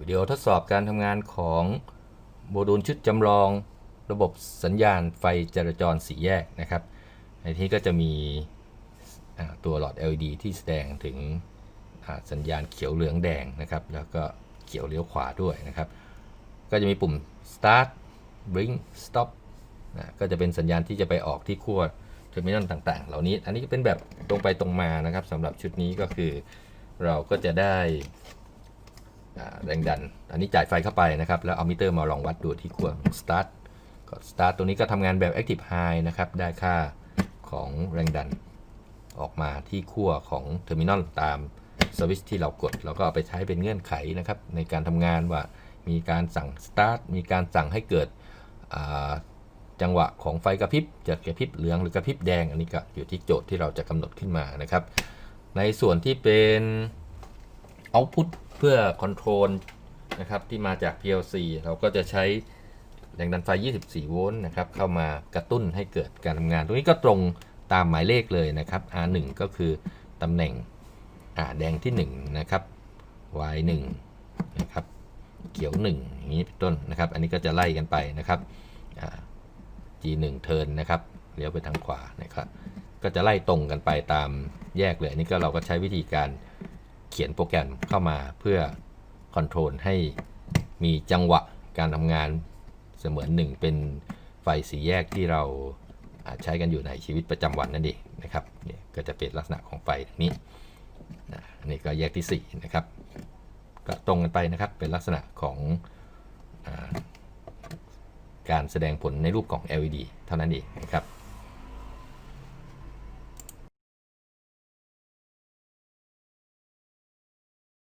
วิดีโอทดสอบการทำงานของโมดูลชุดจำลองระบบสัญญาณไฟจราจรสีแยกนะครับ ในที่ก็จะมีตัวหลอด LED ที่แสดงถึงสัญญาณเขียวเหลืองแดงนะครับ แล้วก็เขียวเลี้ยวขวาด้วยนะครับ ก็จะมีปุ่ม start bring stop นะก็จะเป็นสัญญาณที่จะไปออกที่ขั้วเทอร์มินอลต่างๆ เหล่านี้ อันนี้เป็นแบบตรงไปตรงมานะครับสำหรับชุดนี้ก็คือเราก็จะได้ แรงดัน อันนี้จ่ายไฟเข้าไปนะครับ แล้วเอามิเตอร์มาลองวัดดูที่ขั้ว start ก็ start ตัวนี้ก็ทำงานแบบ active high นะครับ ได้ค่าของแรงดัน ออกมาที่ขั้วของเทอร์มินอลตามสวิตช์ที่เรากดเราก็เอาไปใช้เป็นเงื่อนไขนะครับ ในการทำงานว่ามีการสั่ง start มีการสั่งให้เกิดจังหวะของไฟกระพริบจะกระพริบเหลืองหรือกระพริบแดง อันนี้ก็อยู่ที่โจทย์ที่เราจะกำหนดขึ้นมานะครับ ในส่วนที่เป็น output เพื่อ control นะครับที่มาจาก PLC เราก็จะใช้แรงดันไฟ 24 โวลต์นะครับเข้ามากระตุ้นให้เกิดการทำงาน ตรงนี้ก็ตรงตามหมายเลขเลยนะครับ R1 ก็คือตำแหน่งแดงที่ 1 นะครับ Y1 นะครับเขียว 1 อย่างนี้เป็นต้นนะครับ อันนี้ก็จะไล่กันไปนะครับ G1 เทิร์นนะครับเลี้ยวไปทางขวานะครับ ก็จะไล่ตรงกันไปตามแยกเลยอันนี้ก็เราก็ใช้วิธีการ เขียนโปรแกรมเข้ามาเพื่อคอนโทรลให้มีจังหวะการทำงานเสมือนหนึ่งเป็นไฟสีแยกที่เราใช้กันอยู่ในชีวิตประจำวันนั่นเองนะครับเนี่ยก็จะเป็นลักษณะของไฟอย่างนี้นะอันนี่ก็แยกที่4นะครับก็ตรงกันไปนะครับเป็นลักษณะของอการแสดงผลในรูปของ LED เท่านั้นเองนะครับ